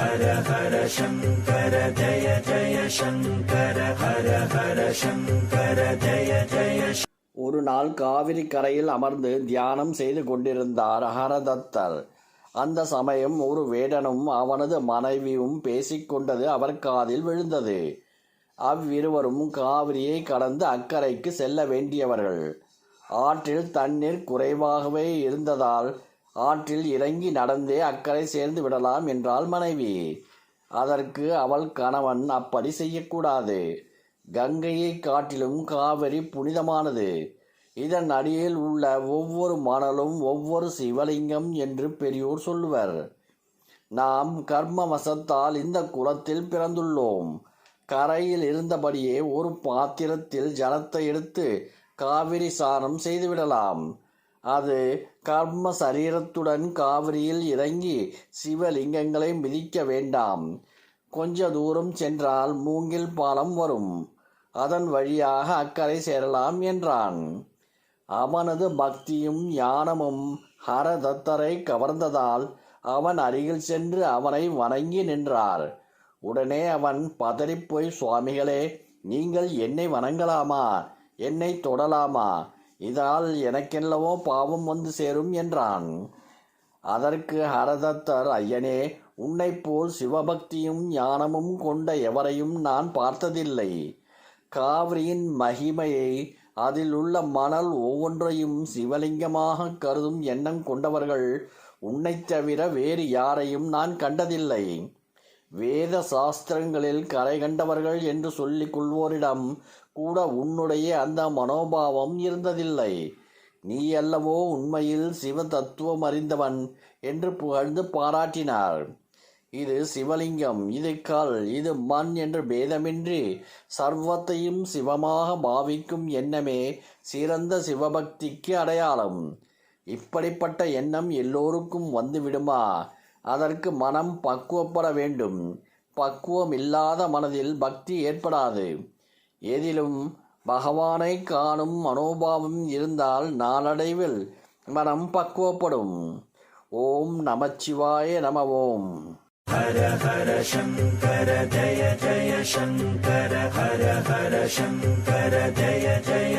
ஹர ஹர சங்கர ஜய ஜய சங்கர ஹர ஹர சங்கர ஜய ஜய ஒரு நாள் காவிரி கரையில் அமர்ந்து தியானம் செய்து கொண்டிருந்தார் ஹரதத்தர். அந்த சமயம் ஒரு வேடனும் அவனது மனைவியும் பேசிக்கொண்டது அவர் காதில் விழுந்தது. அவ்விருவரும் காவிரியை கடந்து அக்கறைக்கு செல்ல வேண்டியவர்கள். ஆற்றில் தண்ணீர் குறைவாகவே இருந்ததால் ஆற்றில் இறங்கி நடந்தே அக்கறை சேர்ந்து விடலாம் என்றாள் மனைவி. அதற்கு அவள் கணவன் அப்படி செய்யக்கூடாது. கங்கையை காட்டிலும் காவிரி புனிதமானது. இதன் அடியில் உள்ள ஒவ்வொரு மணலும் ஒவ்வொரு சிவலிங்கம் என்று பெரியோர் சொல்லுவர். நாம் கர்ம வசத்தால் இந்த குலத்தில் பிறந்துள்ளோம். கரையில் இருந்தபடியே ஒரு பாத்திரத்தில் ஜலத்தை எடுத்து காவிரி சாரம் செய்துவிடலாம் அது கர்ம சரீரத்துடன் காவிரியில் இறங்கி சிவலிங்கங்களை மிதிக்க வேண்டாம். கொஞ்ச தூரம் சென்றால் மூங்கில் பாலம் வரும். அதன் வழியாக அக்கறை சேரலாம் என்றான். அவனது பக்தியும் ஞானமும் ஹரதத்தரை கவர்ந்ததால் அவன் அருகில் சென்று அவனை வணங்கி நின்றார். உடனே அவன் பதறிப்போய் சுவாமிகளே நீங்கள் என்னை வணங்கலாமா? என்னை தொடலாமா? இதால் எனக்கெல்லவோ பாவம் வந்து சேரும் என்றான். அதற்கு ஹரதத்தர் ஐயனே உன்னைப் போல் சிவபக்தியும் ஞானமும் கொண்ட எவரையும் நான் பார்த்ததில்லை. காவிரியின் மகிமையை அதில் உள்ள மணல் ஒவ்வொன்றையும் சிவலிங்கமாக கருதும் எண்ணம் கொண்டவர்கள் உன்னைத் தவிர வேறு யாரையும் நான் கண்டதில்லை. வேத சாஸ்திரங்களில் கரை கண்டவர்கள் என்று சொல்லிக் கொள்வோரிடம் கூட உன்னுடைய அந்த மனோபாவம் இருந்ததில்லை. நீ அல்லவோ உண்மையில் சிவ தத்துவம் அறிந்தவன் என்று புகழ்ந்து பாராட்டினார். இது சிவலிங்கம் இது கல் இது மண் என்று பேதமின்றி சர்வத்தையும் சிவமாக பாவிக்கும் எண்ணமே சிறந்த சிவபக்திக்கு அடையாளம். இப்படிப்பட்ட எண்ணம் எல்லோருக்கும் வந்துவிடுமா? அதற்கு மனம் பக்குவப்பட வேண்டும். பக்குவம் இல்லாத மனதில் பக்தி ஏற்படாது. எதிலும் பகவானை காணும் மனோபாவம் இருந்தால் நாளடைவில் மனம் பக்குவப்படும். ஓம் நமச்சிவாய நம ஓம் ஹர ஹர சங்கர ஜய ஜய சங்கர ஹர ஹர சங்கர ஜய ஜய